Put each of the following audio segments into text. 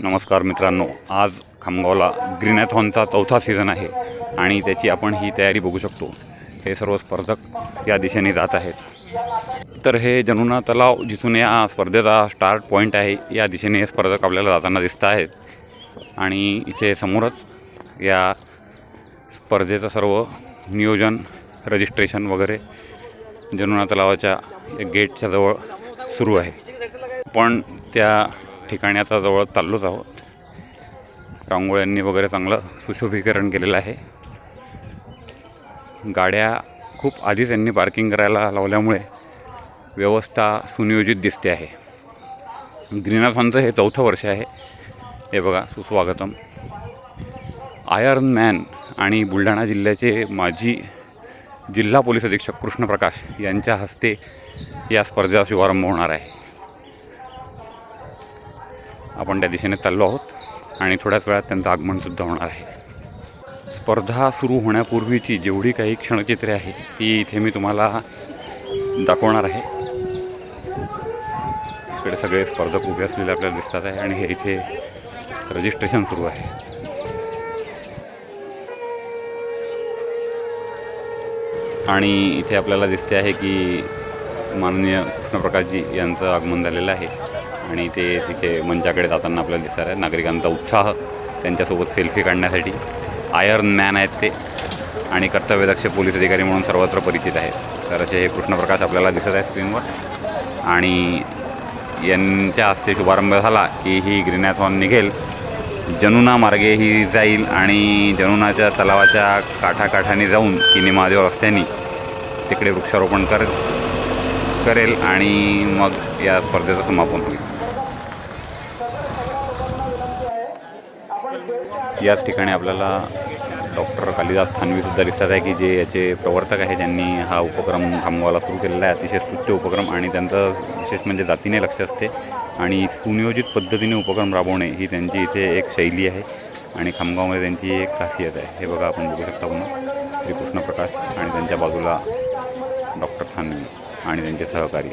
नमस्कार मित्रांनो आज खामगावला ग्रीनॅथॉनचा चौथा सीझन आहे आणि त्याची आपण ही तयारी बघू शकतो. हे सर्व स्पर्धक या दिशेने जात आहेत. तर हे जनुना तलाव जिथून या स्पर्धेचा स्टार्ट पॉईंट आहे या दिशेने हे स्पर्धक आपल्याला जाताना दिसत आहेत. आणि इथे समोरच या स्पर्धेचं सर्व नियोजन रजिस्ट्रेशन वगैरे जनुना तलावाच्या गेटच्या जवळ सुरू आहे. पण त्या ठिकाणी आता जवळ चाललोच आहोत. रांगोळ्यांनी वगैरे चांगलं सुशोभीकरण केलेलं आहे. गाड्या खूप आधीच यांनी पार्किंग करायला लावल्यामुळे व्यवस्था सुनियोजित दिसते आहे. ग्रीनाथॉनचं हे चौथं वर्ष आहे. हे बघा सुस्वागतम. आयर्न मॅन आणि बुलढाणा जिल्ह्याचे माजी जिल्हा पोलीस अधीक्षक कृष्णप्रकाश यांच्या हस्ते या स्पर्धेचा शुभारंभ होणार आहे. आपण त्या दिशेने चाललो आहोत आणि थोड्याच वेळात त्यांचं आगमनसुद्धा होणार आहे. स्पर्धा सुरू होण्यापूर्वीची जेवढी काही क्षणचित्रे आहेत ती इथे मी तुम्हाला दाखवणार आहे. इकडे सगळे स्पर्धक उभे असलेले आपल्याला दिसतात आहे आणि हे इथे रजिस्ट्रेशन सुरू आहे. आणि इथे आपल्याला दिसते आहे की माननीय कृष्णप्रकाशजी यांचं आगमन झालेलं आहे. आणि ते तिथे मंचाकडे जाताना आपल्याला दिसणार आहे. नागरिकांचा उत्साह त्यांच्यासोबत सेल्फी काढण्यासाठी आयर्न मॅन आहेत ते. आणि कर्तव्यदक्ष पोलीस अधिकारी म्हणून सर्वत्र परिचित आहेत. तर असे हे कृष्णप्रकाश आपल्याला दिसत आहे स्क्रीनवर आणि यांच्या हस्ते शुभारंभ झाला की ही ग्रीनॅथॉन निघेल. जनुना मार्गे ही जाईल आणि जनुनाच्या तलावाच्या काठाकाठाने जाऊन किनी महादेव रस्त्याने तिकडे वृक्षारोपण कर करेल आणि मग या स्पर्धेचं समापन होईल. याच ठिकाणी आपल्याला डॉक्टर कालिदास थानवीसुद्धा दिसतात आहे की जे याचे प्रवर्तक आहे ज्यांनी हा उपक्रम थांबवायला सुरू केलेला आहे अतिशय स्तुत्य उपक्रम आणि त्यांचं विशेष म्हणजे जातीने लक्ष असते आणि सुनियोजित पद्धतीने उपक्रम राबवणे ही त्यांची इथे एक शैली आहे आणि खामगावमध्ये त्यांची एक खासियत आहे. हे बघा आपण बघू शकता पुन्हा. श्रीकृष्ण प्रकाश आणि त्यांच्या बाजूला डॉक्टर थानवी आणि त्यांचे सहकारी.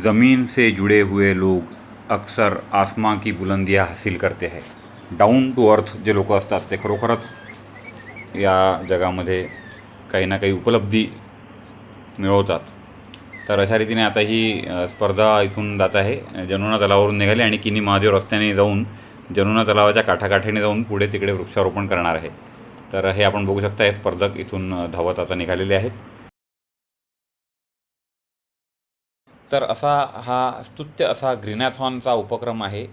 ज़मीन से जुड़े हुए लोग अक्सर आसमां की बुलंदियाँ हासिल करते हैं। डाउन टू अर्थ जे लोग खरोखरच या जगह कहीं ना कहीं उपलब्धि मिलता तर अशा रीतीने आता ही स्पर्धा इथून जात आहे. जनुना तलावावरून निघाली आणि किनी महादेव रस्त्याने जाऊन जनुना तलावाच्या काठाकाठीने जाऊन पुढे तिकडे वृक्षारोपण करणार आहे. तर हे आपण बघू शकता हे स्पर्धक इथून धावत आता निघालेले आहेत. तर असा हा स्तुत्य असा ग्रीनॅथॉनचा उपक्रम आहे.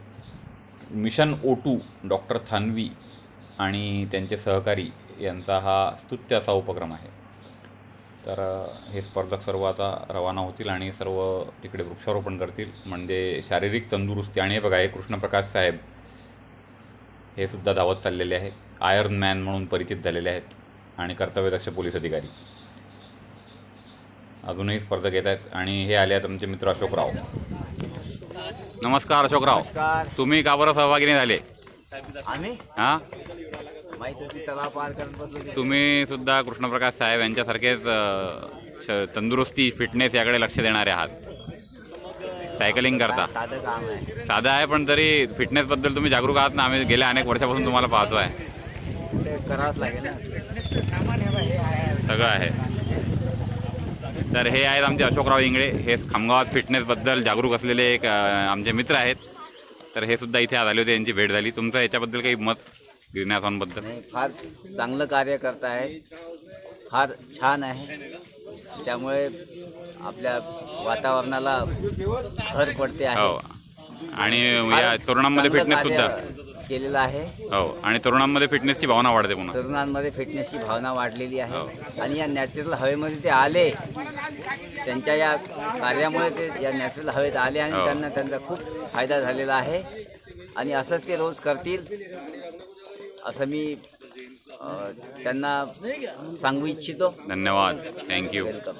Mission O two doctor Thanvi आणि त्यांचे सहकारी यांचा हा स्तुत्य असा उपक्रम आहे. तर हे स्पर्धक सर्व आता रवाना होतील आणि सर्व तिकडे वृक्षारोपण करतील. म्हणजे शारीरिक तंदुरुस्ती आणि हे बघा हे कृष्णप्रकाश साहेब हे सुद्धा धावत चाललेले आहेत. आयर्न मॅन म्हणून परिचित झालेले आहेत आणि कर्तव्यदक्ष पोलीस अधिकारी. अजूनही स्पर्धक येत आहेत आणि हे आले आहेत आमचे मित्र अशोकराव नमस्कार अशोकराव तुम्ही का बरं सहभागी नाही झाले? आम्ही? हां? तुम्ही सुद्धा कृष्णप्रकाश साहेब यांच्यासारखेच तंदुरुस्ती फिटनेस याकडे लक्ष देणारे आहात. सायकलिंग करता. साधं काम आहे. साधं आहे पण तरी फिटनेसबद्दल तुम्ही जागरूक आहात ना? आम्ही गेल्या अनेक वर्षापासून तुम्हाला पाहतो आहे करावंच लागेल सगळं आहे. तर हे आहेत आमचे अशोकराव इंगळे. हे खामगावात फिटनेसबद्दल जागरूक असलेले एक आमचे मित्र आहेत. तर हे सुद्धा इथे आज आले होते यांची भेट झाली. तुमचं याच्याबद्दल काही मत? गिरण्यासॉनबद्दल नाही, फार चांगलं कार्य करत आहे फार छान आहे. त्यामुळे आपल्या वातावरणाला भर पडते आहे. हो. आणि या तरुणांमध्ये चांगलं फिटनेस सुद्धा. कार्य केलेलं आहे. हो. आणि तरुणांमध्ये फिटनेसची भावना वाढते पुन्हा. तरुणांमध्ये फिटनेसची भावना वाढलेली आहे. हो. आणि या नॅचरल हवेमध्ये ते आले त्यांच्या या कार्यामुळे ते या नॅचरल हवेत आले आणि हो. त्यांना त्यांचा खूप फायदा झालेला आहे. आणि असंच ते रोज करतील. असं मी त्यांना सांगू इच्छितो. धन्यवाद. थँक्यू वेलकम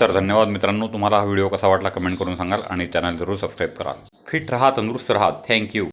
तर धन्यवाद मित्रांनो तुम्हाला हा व्हिडिओ कसा वाटला कमेंट करून सांगाल आणि चॅनल जरूर सबस्क्राईब करा. फिट राहा तंदुरुस्त राहा. थँक्यू